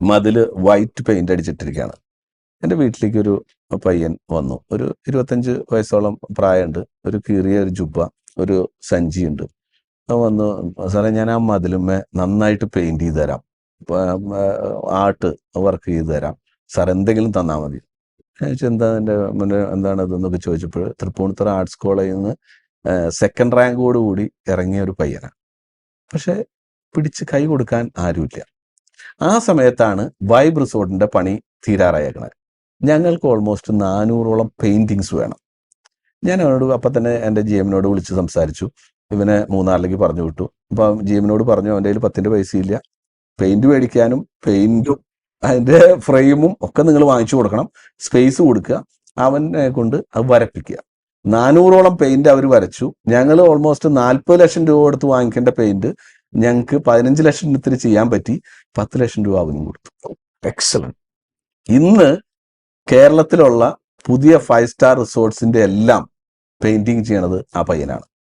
മതിൽ white paint അടിച്ചിട്ടിരിക്കുകയാണ്. എന്റെ വീട്ടിലേക്ക് ഒരു പയ്യൻ വന്നു. ഒരു ഇരുപത്തഞ്ച് വയസ്സോളം പ്രായമുണ്ട്. ഒരു കീറിയ ഒരു ജുബ ഒരു സഞ്ചിയുണ്ട് വന്നു സാറേ ഞാൻ ആ മതിലുമ്മേ നന്നായിട്ട് പെയിന്റ് ചെയ്ത് തരാം. ആർട്ട് വർക്ക് ചെയ്ത് തരാം. സാർ എന്തെങ്കിലും തന്നാൽ മതി. എന്താ എന്റെ മുന്നേ എന്താണ് ഇതെന്നൊക്കെ ചോദിച്ചപ്പോൾ തൃപ്പൂണിത്തുറ ആർട്സ് കോളേജിൽ നിന്ന് സെക്കൻഡ് റാങ്കോട് കൂടി ഇറങ്ങിയ ഒരു പയ്യനാണ്. പക്ഷേ പിടിച്ച് കൈ കൊടുക്കാൻ ആരുമില്ല. ആ സമയത്താണ് വൈബ് റിസോർട്ടിന്റെ പണി തീരാറായേക്കണത്. ഞങ്ങൾക്ക് ഓൾമോസ്റ്റ് നാനൂറോളം പെയിന്റിങ്സ് വേണം. ഞാൻ അവനോട് അപ്പം തന്നെ എന്റെ ജി എമ്മിനോട് വിളിച്ച് സംസാരിച്ചു. ഇവനെ മൂന്നാറിലേക്ക് പറഞ്ഞു വിട്ടു. അപ്പം ജി എമ്മിനോട് പറഞ്ഞു അവന്റെ കയ്യിൽ പത്തിന്റെ പൈസ ഇല്ല പെയിന്റ് മേടിക്കാനും പെയിന്റും അതിന്റെ ഫ്രെയിമും ഒക്കെ നിങ്ങൾ വാങ്ങിച്ചു കൊടുക്കണം. സ്പേസ് കൊടുക്കുക. അവനെ കൊണ്ട് അത് വരപ്പിക്കുക. നാനൂറോളം പെയിന്റ് അവർ വരച്ചു. ഞങ്ങൾ ഓൾമോസ്റ്റ് നാൽപ്പത് ലക്ഷം രൂപ കൊടുത്ത് വാങ്ങിക്കേണ്ട പെയിന്റ് ഞങ്ങൾക്ക് പതിനഞ്ച് ലക്ഷത്തിന് ചെയ്യാൻ പറ്റി. പത്ത് ലക്ഷം രൂപ അവനും കൊടുത്തു. എക്സലന്റ് ഇന്ന് കേരളത്തിലുള്ള പുതിയ ഫൈവ് സ്റ്റാർ റിസോർട്സിന്റെ എല്ലാം പെയിന്റിങ് ചെയ്യണത് ആ പയ്യനാണ്.